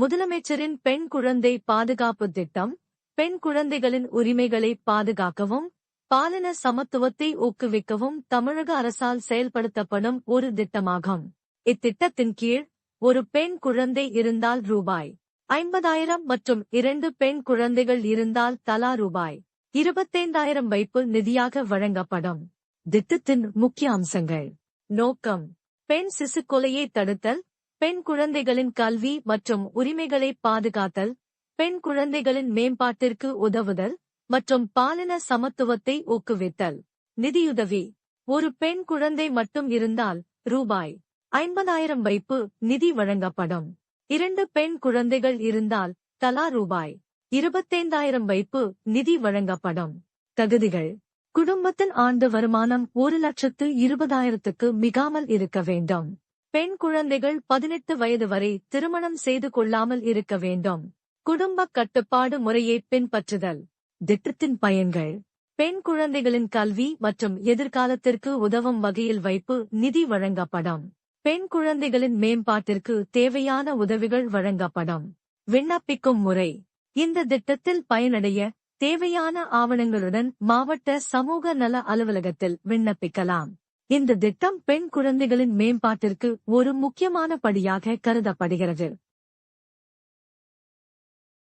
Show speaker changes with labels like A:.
A: முதலமைச்சரின் பெண் குழந்தை பாதுகாப்பு திட்டம் பெண் குழந்தைகளின் உரிமைகளை பாதுகாக்கவும் பாலின சமத்துவத்தை ஊக்குவிக்கவும் தமிழக அரசால் செயல்படுத்தப்படும் ஒரு திட்டமாகும். இத்திட்டத்தின் கீழ் ஒரு பெண் குழந்தை இருந்தால் ரூபாய் ஐம்பதாயிரம் மற்றும் இரண்டு பெண் குழந்தைகள் இருந்தால் தலா ரூபாய் இருபத்தைந்தாயிரம் வைப்பு நிதியாக வழங்கப்படும். திட்டத்தின் முக்கிய அம்சங்கள். நோக்கம். பெண் சிசு கொலையை தடுத்தல் பெண் குழந்தைகளின் கல்வி மற்றும் உரிமைகளை பாதுகாத்தல் பெண் குழந்தைகளின் மேம்பாட்டிற்கு உதவுதல் மற்றும் பாலின சமத்துவத்தை ஊக்குவித்தல். நிதியுதவி. ஒரு பெண் குழந்தை மட்டும் இருந்தால் ரூபாய் ஐம்பதாயிரம் வைப்பு நிதி வழங்கப்படும். இரண்டு பெண் குழந்தைகள் இருந்தால் தலா ரூபாய் இருபத்தைந்தாயிரம் வைப்பு நிதி வழங்கப்படும். தகுதிகள். குடும்பத்தின் ஆண்டு வருமானம் ஒரு லட்சத்து இருபதாயிரத்துக்கு மிகாமல் இருக்க வேண்டும். பெண் குழந்தைகள் பதினெட்டு வயது வரை திருமணம் செய்து கொள்ளாமல் இருக்க வேண்டும். குடும்ப கட்டுப்பாடு முறையை பின்பற்றுதல். திட்டத்தின் பயன்கள். பெண் குழந்தைகளின் கல்வி மற்றும் எதிர்காலத்திற்கு உதவும் வகையில் வைப்பு நிதி வழங்கப்படும். பெண் குழந்தைகளின் மேம்பாட்டிற்கு தேவையான உதவிகள் வழங்கப்படும். விண்ணப்பிக்கும் முறை. இந்த திட்டத்தில் பயனடைய தேவையான ஆவணங்களுடன் மாவட்ட சமூக நல அலுவலகத்தில் விண்ணப்பிக்கலாம். இந்த திட்டம் பெண் குழந்தைகளின் மேம்பாட்டிற்கு ஒரு முக்கியமான படியாக கருதப்படுகிறது.